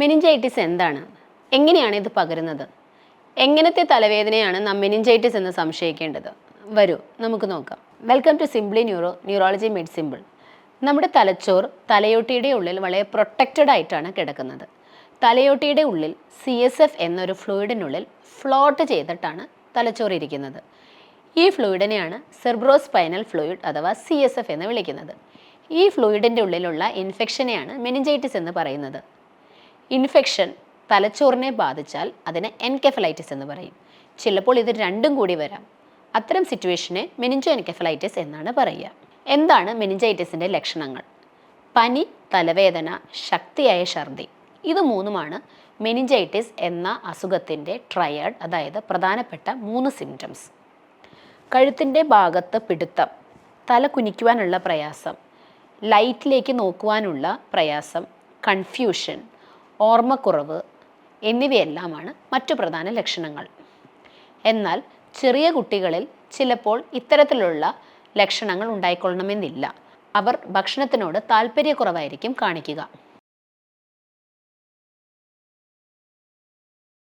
Meningitis എന്താണ്? എങ്ങനെയാണ് ഇത് പകരുന്നത്? എങ്ങനത്തെ തലവേദനയാണ് നാം മെനിഞ്ചൈറ്റിസ് എന്ന് സംശയിക്കേണ്ടത്? വരൂ നമുക്ക് നോക്കാം. Welcome to simply neuro neurology med simple നമ്മുടെ തലച്ചോർ തലയോട്ടിയുടെ ഉള്ളിൽ വളരെ പ്രൊട്ടക്റ്റഡ് ആയിട്ടാണ് കിടക്കുന്നത്. തലയോട്ടിയുടെ ഉള്ളിൽ സി എസ് എഫ് എന്നൊരു ഫ്ലൂയിഡിനുള്ളിൽ ഫ്ലോട്ട് ചെയ്തിട്ടാണ് തലച്ചോർ ഇരിക്കുന്നത്. ഈ ഫ്ലൂയിഡിനെയാണ് സെർബ്രോസ്പൈനൽ ഫ്ലൂയിഡ് അഥവാ സി എസ് എഫ് എന്ന് വിളിക്കുന്നത്. ഈ ഫ്ലൂയിഡിന്റെ ഉള്ളിലുള്ള ഇൻഫെക്ഷനെയാണ് മെനിഞ്ചൈറ്റിസ് എന്ന് പറയുന്നത്. ഇൻഫെക്ഷൻ തലച്ചോറിനെ ബാധിച്ചാൽ അതിന് എൻകെഫലൈറ്റിസ് എന്ന് പറയും. ചിലപ്പോൾ ഇത് രണ്ടും കൂടി വരാം. അത്തരം സിറ്റുവേഷനെ മെനിഞ്ചോ എൻകെഫലൈറ്റിസ് എന്നാണ് പറയുക. എന്താണ് മെനിഞ്ചൈറ്റിസിന്റെ ലക്ഷണങ്ങൾ? പനി തലവേദന ശക്തിയായ ഛർദി. ഇത് മൂന്നുമാണ് മെനിഞ്ചൈറ്റിസ് എന്ന അസുഖത്തിന്റെ ട്രയഡ് അതായത് പ്രധാനപ്പെട്ട മൂന്ന് സിംറ്റംസ് കഴുത്തിന്റെ ഭാഗത്ത് പിടുത്തം തല കുനിക്കുവാനുള്ള പ്രയാസം ലൈറ്റിലേക്ക് നോക്കുവാനുള്ള പ്രയാസം കൺഫ്യൂഷൻ ഓർമ്മക്കുറവ് എന്നിവയെല്ലാമാണ് മറ്റു പ്രധാന ലക്ഷണങ്ങൾ. എന്നാൽ ചെറിയ കുട്ടികളിൽ ചിലപ്പോൾ ഇത്തരത്തിലുള്ള ലക്ഷണങ്ങൾ ഉണ്ടായിക്കൊള്ളണമെന്നില്ല. അവർ ഭക്ഷണത്തിനോട് താല്പര്യക്കുറവായിരിക്കും കാണിക്കുക.